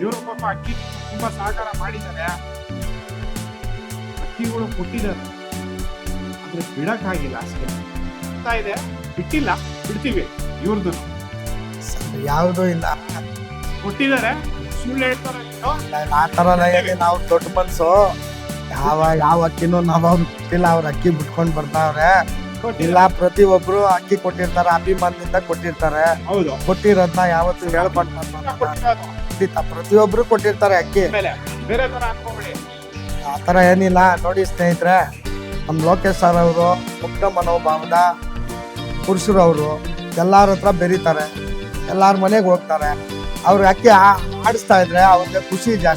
ಇವರು ಅಕ್ಕಿ ತುಂಬಾ ಸಹಕಾರ ಮಾಡಿದ್ದಾರೆ. ಅಕ್ಕಿಗಳು ಕೊಟ್ಟಿದ್ದಾರೆ. ಆದರೆ ಬಿಡಕ್ಕಾಗಿಲ್ಲ ಅಷ್ಟೇ. ಅಂತ ಇದೆ. ಬಿಟ್ಟಿಲ್ಲ ಬಿಡ್ತೀವಿ ಇವ್ರದ್ದು ಯಾವುದೂ ಇಲ್ಲ. ಕೊಟ್ಟಿದ್ದಾರೆ. ಸುಳ್ಳು ಹೇಳ್ತಾರೆ ಆ ನಾವು ದೊಡ್ಡ ಮನ್ಸು ಯಾವ ಯಾವ ಅಕ್ಕಿನೂ ನಾವು ಅವ್ರಿಗೆ ಬಿಟ್ಟಿಲ್ಲ. ಅವ್ರ ಅಕ್ಕಿ ಬಿಟ್ಕೊಂಡು ಬರ್ತಾವ್ರೆ. ಇಲ್ಲ ಪ್ರತಿ ಒಬ್ರು ಅಕ್ಕಿ ಕೊಟ್ಟಿರ್ತಾರೆ ಅಭಿಮಾನದಿಂದ ಕೊಟ್ಟಿರ್ತಾರೆ. ಹೌದು. ಕೊಟ್ಟಿರೋದ್ನ ಯಾವತ್ತು. ಕೊಟ್ಟಿರೋದು. ಖಂಡಿತ ಪ್ರತಿಯೊಬ್ರು ಕೊಟ್ಟಿರ್ತಾರೆ ಅಕ್ಕಿ. ಆತರ ಬೇರೆ ತರ ಅನ್ಕೋಬೇಡಿ ಆ ಥರ ಏನಿಲ್ಲ. ನೋಡಿ ಸ್ನೇಹಿತರೆ ನಮ್ಮ ಲೋಕೇಶ್ ಸರ್ ಅವರು ಮುಕ್ತ ಮನೋಭಾವದ ಪುರುಷರು ಅವರು ಎಲ್ಲಾರ ಹತ್ರ ಬೆರೀತಾರೆ. ಎಲ್ಲಾರ ಮನೆಗೆ ಹೋಗ್ತಾರೆ. ಅವ್ರ ಅಕ್ಕಿ ಆಡಿಸ್ತಾ ಇದ್ರೆ ಅವ್ರಿಗೆ ಖುಷಿ ಜಾಸ್ತಿ.